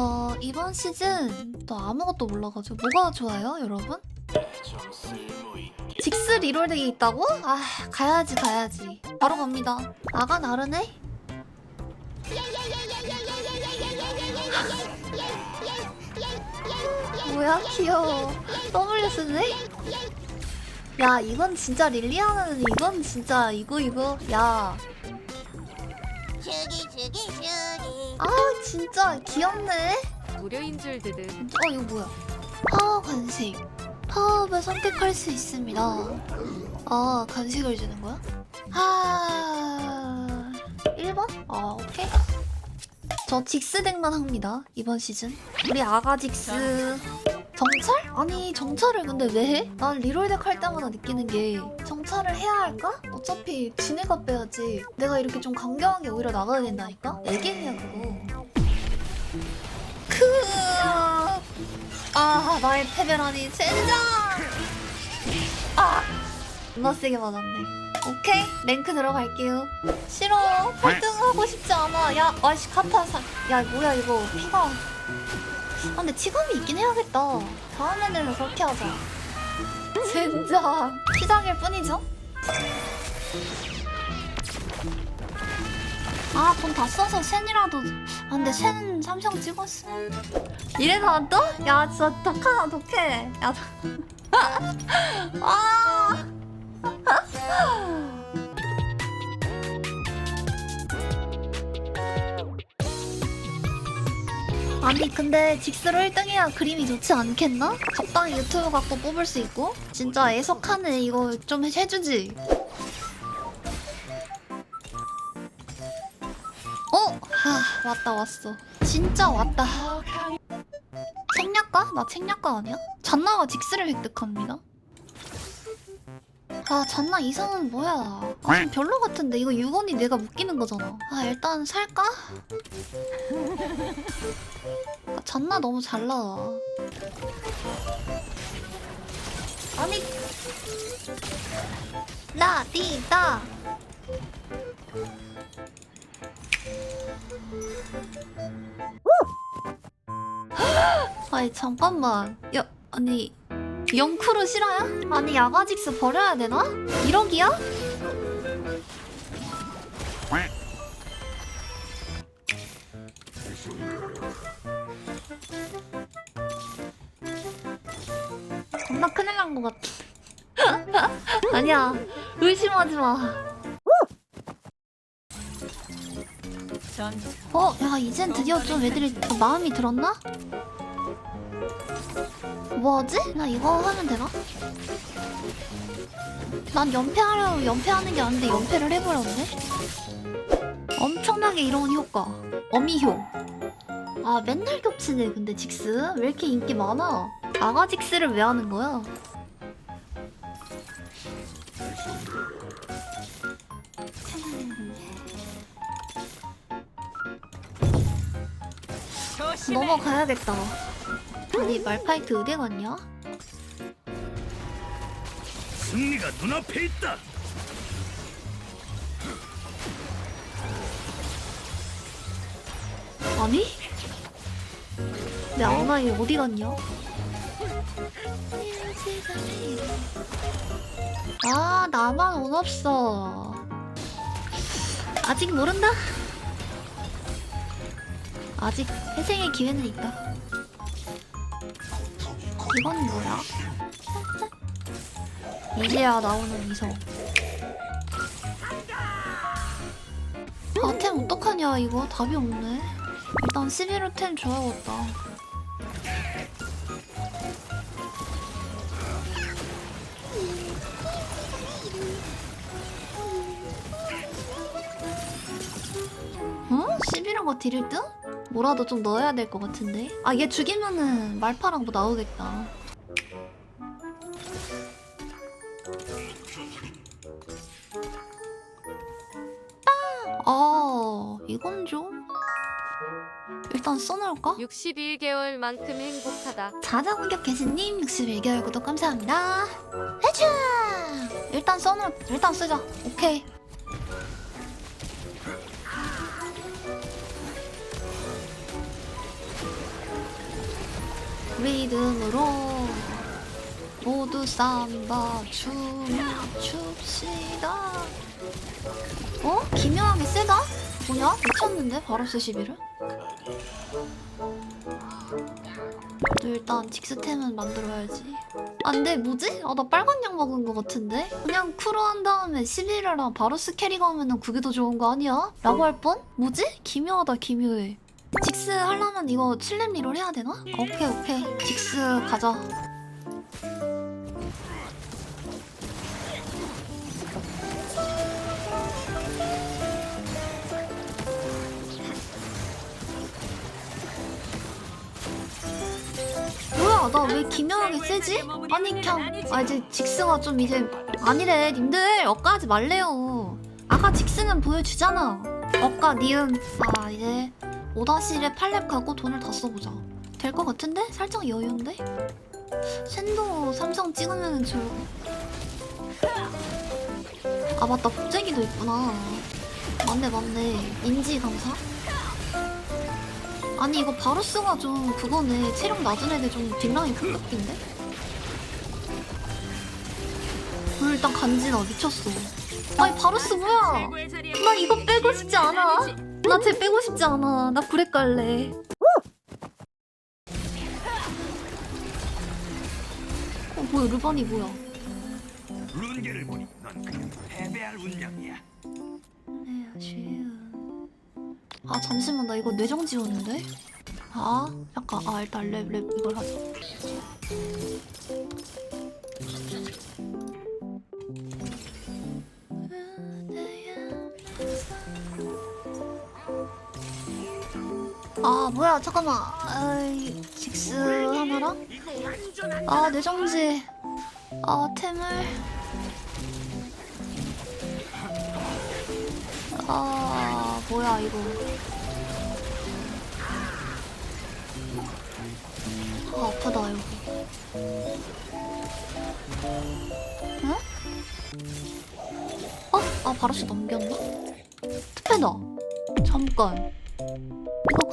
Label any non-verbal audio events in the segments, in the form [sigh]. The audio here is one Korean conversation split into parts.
어 이번 시즌 또 아무것도 몰라가지고 뭐가 좋아요 여러분? 직스 리롤덱이 있다고? 아 가야지 가야지 바로 갑니다 아가 나르네? [laughs] 뭐야 귀여워 W 쓰네? 야 이건 진짜 릴리아는 이건 진짜 이거 이거 야 슈기 슈기 슈기. 아 진짜 귀엽네. 무료인 줄 드득. 어 이거 뭐야? 파워 간식. 파워업을 선택할 수 있습니다. 아 간식을 주는 거야? 아 1번? 아 오케이. 저 직스 덱만 합니다 이번 시즌. 우리 아가 직스 정찰? 아니 정찰을 근데 왜 해? 난 리롤덱 할 때마다 느끼는 게 정찰을 해야 할까? 어차피 지네가 빼야지 내가 이렇게 좀 강경하게 오히려 나가야 된다니까? 애기냐 그거 크. 아 나의 패배라니 젠장. 아. 존나 세게 맞았네. 오케이 랭크 들어갈게요. 싫어 8등 하고 싶지 않아. 야 아씨 카타사. 야 뭐야 이거 피가. 아 근데 치감이 있긴 해야겠다. 다음에는 그렇게 하자. 젠장. 피장일 뿐이죠. 아 돈 다 써서 쉔이라도 아 근데 쉔 삼성 찍었어 이래 나왔다? 야 진짜 독하다 독해 야 [laughs] 아. 아니 근데 직스로 1등해야 그림이 좋지 않겠나? 적당히 유튜브 갖고 뽑을 수 있고 진짜 애석하네 이거 좀 해주지 어? 하 왔다 왔어 진짜 왔다 책략가? 나 책략가 아니야? 잔나가 직스를 획득합니다 아 잔나 이상은 뭐야. 아 좀 별로 같은데. 이거 6원이 내가 묶이는 거잖아. 아 일단 살까? 아, 잔나 너무 잘 나와. 아니. 나디다 아니 잠깐만. 야 아니 영크루 실화야? 아니 야가직스 버려야 되나? 1억이야? 겁나 큰일 난 것 같아 [laughs] 아니야 의심하지 마 어? 야 이젠 드디어 좀 애들이 좀 마음이 들었나? 뭐하지? 나 이거 하면 되나? 난 연패하려 연패하는 게 아닌데 연패를 해버렸네? 엄청나게 이로운 효과 어미효 아 맨날 겹치네 근데 직스 왜 이렇게 인기 많아 아가 직스를 왜 하는 거야? 넘어가야겠다 아니 말파이트 의대 갔냐? 승리가 눈앞에 있다. 아니? 내 아나이 어디 갔냐? 아 나만 운 없어 아직 모른다 아직 회생의 기회는 있다 이건 뭐야? 이제야 나오는 이성 아템 어떡하냐 이거 답이 없네 일단 11호 템 줘야겠다 어? 11호가 딜을 뜸? 뭐라도 좀 넣어야 될 것 같은데 아 얘 죽이면은 말파랑 뭐 나오겠다 아 이건 좀 일단 써놓을까? 61개월만큼 행복하다. 자자 공격 개신님 61개월 구독 감사합니다. 해줘. 일단 써놓 일단 쓰자. 오케이. 리듬으로 모두 삼바 춤을 춥시다 어? 기묘하게 세다? 뭐냐? 미쳤는데? 바로 스시비를? 일단 직스템은 만들어야지 아 근데 뭐지? 아 나 빨간 약 먹은 거 같은데? 그냥 쿠로 한 다음에 11이랑 바로스 캐리가 하면은 그게 더 좋은 거 아니야? 라고 할 뻔? 뭐지? 기묘하다 기묘해 직스 하려면 이거 7렙 리롤 해야 되나? 오케이 오케이. 직스 가자. 뭐야 나 왜 기묘하게 세지? 아니 그냥 아 이제 직스가 좀 이제 아니래. 님들 억까하지 말래요. 아까 직스는 보여주잖아. 억까 니은. 아 이제 오다실에 팔렙 가고 돈을 다 써보자. 될 것 같은데? 살짝 여유인데? 샌도 삼성 찍으면 저... 아. 맞다. 복제기도 있구나. 맞네 맞네. 인지 감사? 아니 이거 바루스가 좀 그거네. 체력 낮은 애들 좀 뒷라인 급격인데? 어, 일단 간지나 미쳤어. 아니 바루스 뭐야? 나 이거 빼고 싶지 않아 나 쟤 빼고 싶지 않아. 나 구렉 갈래. 어 뭐야 루반이 뭐야? 룬계를 보니 넌 그냥 패배할 운명이야. 아 잠시만 나 이거 뇌정 지웠는데? 아 잠깐. 아 일단 랩 랩 이걸 하자 아 뭐야 잠깐만. 아이 직스 하나랑? 아 뇌정지. 아 템을. 아 뭐야 이거. 아 아프다 여기 응? 어? 아 바루스 넘겼나? 트페다 잠깐. 이거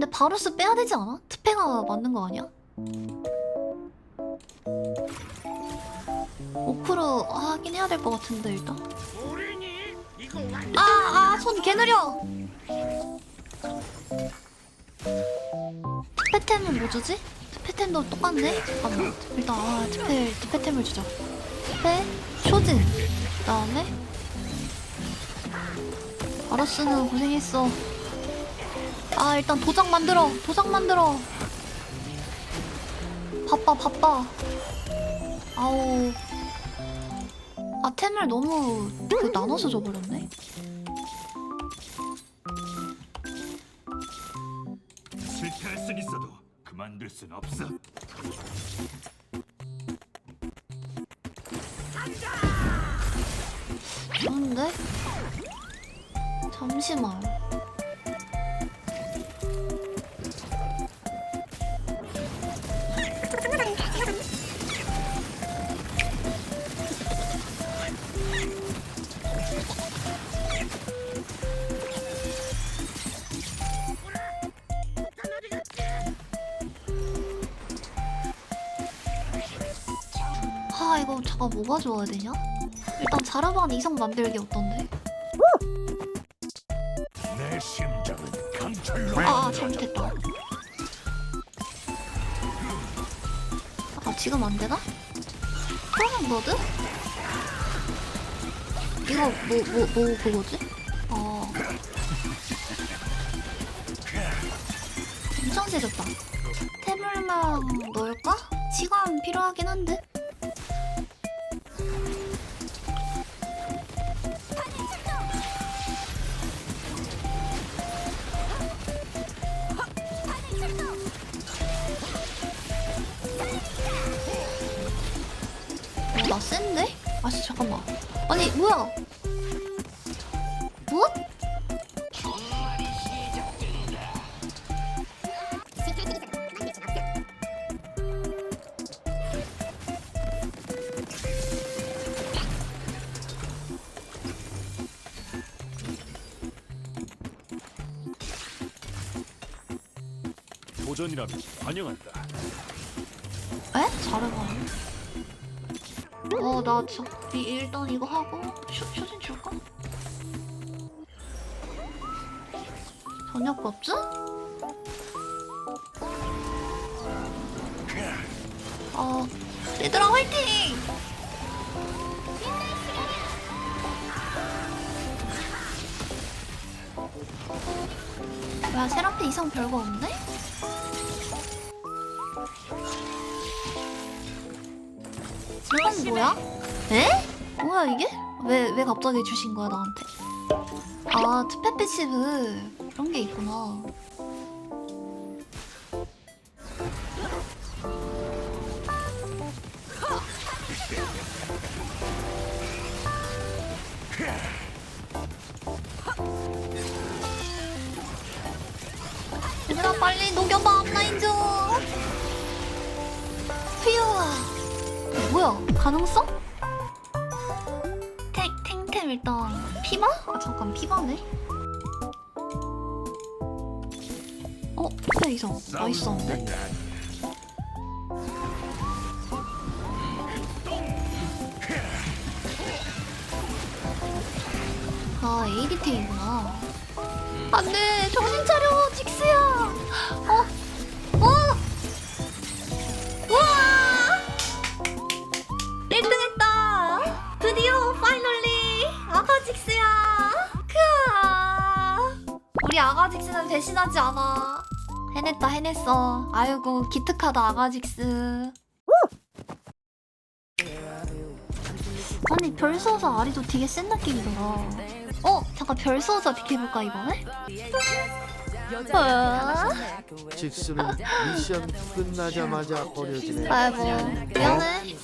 근데 바루스 빼야 되지 않아? 트페가 맞는 거 아니야? 오크루 하긴 해야 될 것 같은데 일단 아, 아, 손 개느려. 트페템은 뭐 주지? 트페템도 똑같네? 잠깐만. 일단, 아, 트페, 트페템을 주자. 트페, 쇼진. 그 다음에, 바로스는 고생했어. 아, 일단 도장 만들어. 도장 만들어. 바빠, 바빠. 아우. 아, 템을 너무 그 나눠서 줘버렸네. 실패할 순 있어도 그만둘 순 없어. 좋은데? 잠시만. 아 뭐가 좋아야 되냐? 일단 자라반 이성 만들기 어떤데? 내 심장은 강철로. 아, 아 잘못했다. 아 지금 안 되나? 프로는 뭐드? 이거 뭐 뭐 뭐 그거지? 어. 엄청 세졌다. 태블망 넣을까? 시간 필요하긴 한데. 나 센데? 아씨 잠깐만. 아니 뭐야? 뭐? 도전이라면 환영한다. 에? 잘해봐. 어, 나 저, 이, 일단 이거 하고 쇼, 쇼진 줄까? 저녁 밥주? 어, 얘들아 화이팅! 뭐야 세라피 이상 별거 없네? 이건 뭐야? 에? 뭐야 이게? 왜, 왜 갑자기 주신 거야 나한테? 아 투페페치브 그런 게 있구나 얘들아 빨리 녹여봐 앞라인 좀 휴 뭐야 가능성? 탱, 탱템 일단 피마? 아 잠깐 피마네 어? 그래 이성 나이스한데? 아 ADT이구나 안돼 정신 차려 직스야 어? 어? 우리 아가직스는 배신하지 않아 해냈다 해냈어 아이고 기특하다 아가직스 아니 별 쏘자 아리도 되게 센 느낌이더라 어? 잠깐 별 쏘자 비켜볼까 이번에? 어? 직수는 미션 끝나자마자 버려지네. 아이고 미안해